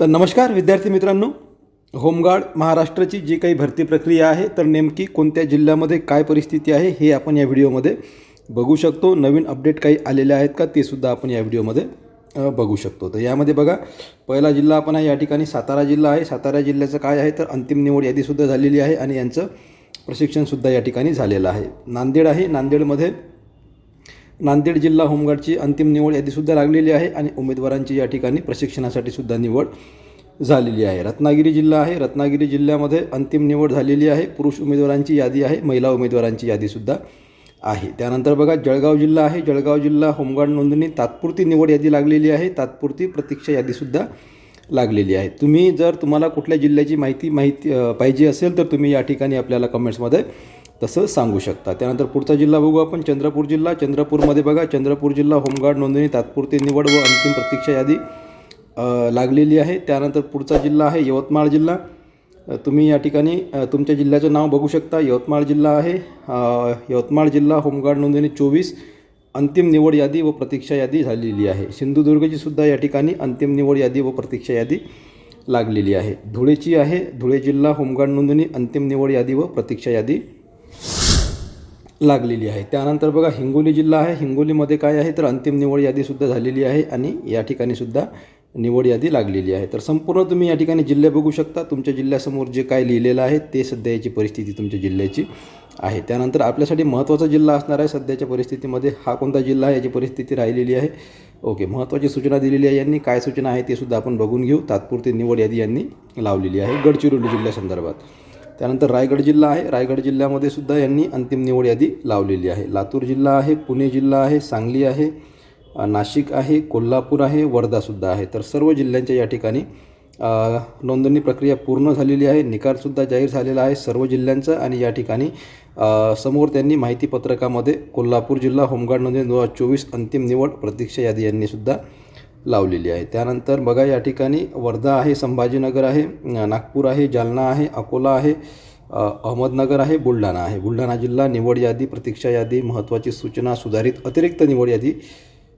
तर नमस्कार विद्यार्थी मित्रांनो. होमगार्ड महाराष्ट्राची जी काही भरती प्रक्रिया आहे तर नेमकी कोणत्या जिल्ह्यामध्ये काय परिस्थिती आहे हे आपण या व्हिडिओमध्ये बघू शकतो. नवीन अपडेट काही आलेले आहेत का ते सुद्धा आपण या व्हिडिओमध्ये बघू शकतो. तर यामध्ये बघा पहिला जिल्हा आपण आहे या ठिकाणी सातारा जिल्हा आहे. सातारा जिल्ह्याचं काय आहे तर अंतिम निवड यादीसुद्धा झालेली आहे आणि यांचं प्रशिक्षणसुद्धा या ठिकाणी झालेलं आहे. नांदेड आहे. नांदेडमध्ये नांदेड जिल्हा होमगार्डची अंतिम निवड यादीसुद्धा लागलेली आहे आणि उमेदवारांची या ठिकाणी प्रशिक्षणासाठी सुद्धा निवड झालेली आहे. रत्नागिरी जिल्हा आहे. रत्नागिरी जिल्ह्यामध्ये अंतिम निवड झालेली आहे. पुरुष उमेदवारांची यादी आहे. महिला उमेदवारांची यादीसुद्धा आहे. त्यानंतर बघा जळगाव जिल्हा आहे. जळगाव जिल्हा होमगार्ड नोंदणी तात्पुरती निवड यादी लागलेली आहे. तात्पुरती प्रतीक्षा यादीसुद्धा लागलेली आहे. तुम्ही जर तुम्हाला कुठल्या जिल्ह्याची माहिती माहिती पाहिजे असेल तर तुम्ही या ठिकाणी आपल्याला कमेंट्समध्ये तसं सांगू शकता. त्यानंतर पुढचा जिल्हा बघू आपण. चंद्रपूर जिल्हा. चंद्रपूरमध्ये बघा चंद्रपूर जिल्हा होमगार्ड नोंदणी तात्पुरती निवड व अंतिम प्रतीक्षा यादी लागलेली आहे. त्यानंतर पुढचा जिल्हा आहे यवतमाळ जिल्हा. तुम्ही या ठिकाणी तुमच्या जिल्ह्याचं नाव बघू शकता. यवतमाळ जिल्हा आहे यवतमाळ जिल्हा होमगार्ड नोंदणी चोवीस अंतिम निवड यादी व प्रतीक्षा यादी झालेली आहे. सिंधुदुर्गची सुद्धा या ठिकाणी अंतिम निवड यादी व प्रतीक्षा यादी लागलेली आहे. धुळेची आहे धुळे जिल्हा होमगार्ड नोंदणी अंतिम निवड यादी व प्रतीक्षा यादी लागलेली आहे. त्यानंतर बघा हिंगोली जिल्हा आहे. हिंगोलीमध्ये काय आहे? तर अंतिम निवड यादीसुद्धा झालेली आहे आणि या ठिकाणीसुद्धा निवड यादी लागलेली आहे. तर संपूर्ण तुम्ही या ठिकाणी जिल्हे बघू शकता. तुमच्या जिल्ह्यासमोर जे काय लिहिलेलं आहे ते सध्याची परिस्थिती तुमच्या जिल्ह्याची आहे. त्यानंतर आपल्यासाठी महत्त्वाचा जिल्हा असणार आहे. सध्याच्या परिस्थितीमध्ये हा कोणता जिल्हा आहे याची परिस्थिती राहिलेली आहे. ओके महत्त्वाची सूचना दिलेली आहे यांनी. काय सूचना आहे ते सुद्धा आपण बघून घेऊ. तात्पुरती निवड यादी यांनी लावलेली आहे गडचिरोली जिल्ह्यासंदर्भात. त्यानंतर रायगड जिल्हा आहे. रायगड जिल्ह्यामध्ये सुद्धा यांनी अंतिम निवड यादी लावलेली आहे. लातूर जिल्हा आहे पुणे जिल्हा आहे सांगली आहे नाशिक आहे कोल्हापूर आहे वर्धासुद्धा आहे. तर सर्व जिल्ह्यांच्या या ठिकाणी नोंदणी प्रक्रिया पूर्ण झालेली आहे. निकालसुद्धा जाहीर झालेला आहे सर्व जिल्ह्यांचा आणि या ठिकाणी समोर त्यांनी माहिती पत्रकामध्ये कोल्हापूर जिल्हा होमगार्ड नोंदणी दोन हजार चोवीस अंतिम निवड प्रतीक्षा यादी यांनीसुद्धा लावलेली आहे. त्यानंतर बघा या ठिकाणी वर्धा आहे संभाजीनगर आहे नागपूर आहे जालना आहे अकोला आहे अहमदनगर आहे बुलढाणा आहे. बुलढाणा जिल्हा निवड यादी प्रतीक्षा यादी महत्त्वाची सूचना सुधारित अतिरिक्त निवड यादी.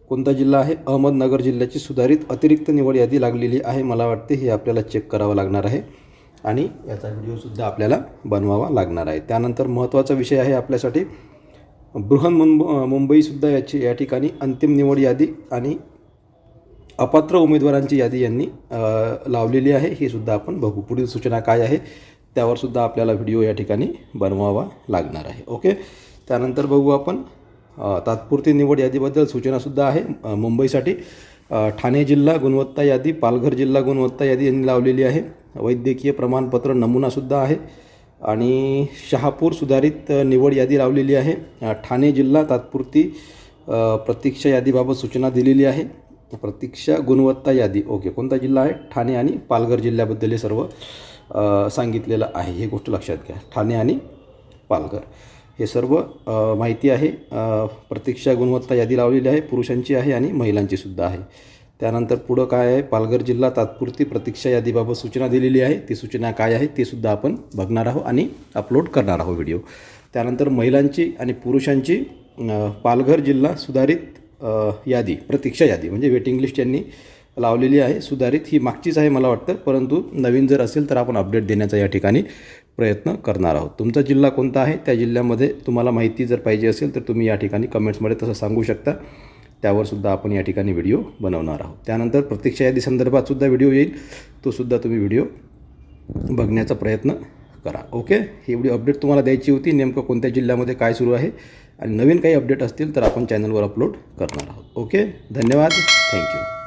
कोणता जिल्हा आहे? अहमदनगर जिल्ह्याची सुधारित अतिरिक्त निवड यादी लागलेली आहे. मला वाटते हे आपल्याला चेक करावं लागणार आहे. आणि याचा व्हिडिओसुद्धा आपल्याला बनवावा लागणार आहे. त्यानंतर महत्त्वाचा विषय आहे आपल्यासाठी. बृहन मुंब मुंबईसुद्धा याची या ठिकाणी अंतिम निवड यादी आणि अपात्र उमेदवारांची यादी यांनी लावलेली आहे. ही सुद्धा आपण बघू. पुढील सूचना काय आहे त्यावर सुद्धा आपल्याला व्हिडिओ या ठिकाणी बनवावा लागणार आहे. ओके? त्यानंतर बघू आपण तात्पुरती निवड यादीबद्दल सूचनासुद्धा आहे मुंबईसाठी. ठाणे जिल्हा गुणवत्ता यादी पालघर जिल्हा गुणवत्ता यादी यांनी लावलेली आहे. वैद्यकीय प्रमाणपत्र नमुनासुद्धा आहे. आणि शहापूर सुधारित निवड यादी लावलेली आहे. ठाणे जिल्हा तात्पुरती प्रतीक्षा यादीबाबत सूचना दिलेली आहे. प्रतीक्षा गुणवत्ता यादी. ओके कोणता जिल्हा आहे? ठाणे आणि पालघर जिल्ह्याबद्दल हे सर्व सांगितलेलं आहे. ही गोष्ट लक्षात घ्या. ठाणे आणि पालघर. हे सर्व माहिती आहे. प्रतीक्षा गुणवत्ता यादी लावलेली आहे. पुरुषांची आहे आणि महिलांची सुद्धा आहे. त्यानंतर पुढं काय आहे? पालघर जिल्हा तात्पुरती प्रतीक्षा यादीबाबत सूचना दिलेली आहे. ती सूचना काय आहे? ती सुद्धा आपण बघणार आहोत आणि अपलोड करणार आहोत व्हिडिओ. त्यानंतर महिलांची आणि पुरुषांची पालघर जिल्हा सुधारित यादी प्रतीक्षा यादी म्हणजे वेटिंग लिस्ट यांनी लावलेली आहे सुधारित ही मागचीच आहे मला वाटतं परंतु नवीन जर असेल तर आपण अपडेट देण्याचा या ठिकाणी प्रयत्न करणार आहोत. तुमचा जिल्हा कोणता आहे? त्या जिल्ह्यामध्ये तुम्हाला माहिती जर पाहिजे असेल तर तुम्ही या ठिकाणी कमेंट्समध्ये तसं सांगू शकता. त्यावर सुद्धा आपण या ठिकाणी व्हिडिओ बनवणार आहोत. त्यानंतर प्रतीक्षा यादी संदर्भात सुद्धा व्हिडिओ येईल. तो सुद्धा तुम्ही व्हिडिओ बघण्याचा प्रयत्न करा. ओके? ही व्हिडिओ अपडेट तुम्हाला द्यायची होती. नेमकं कोणत्या जिल्ह्यामध्ये काय सुरू आहे? आणि नवीन काही अपडेट असतील तर आपण चॅनलवर अपलोड करणार आहोत. ओके धन्यवाद. थँक्यू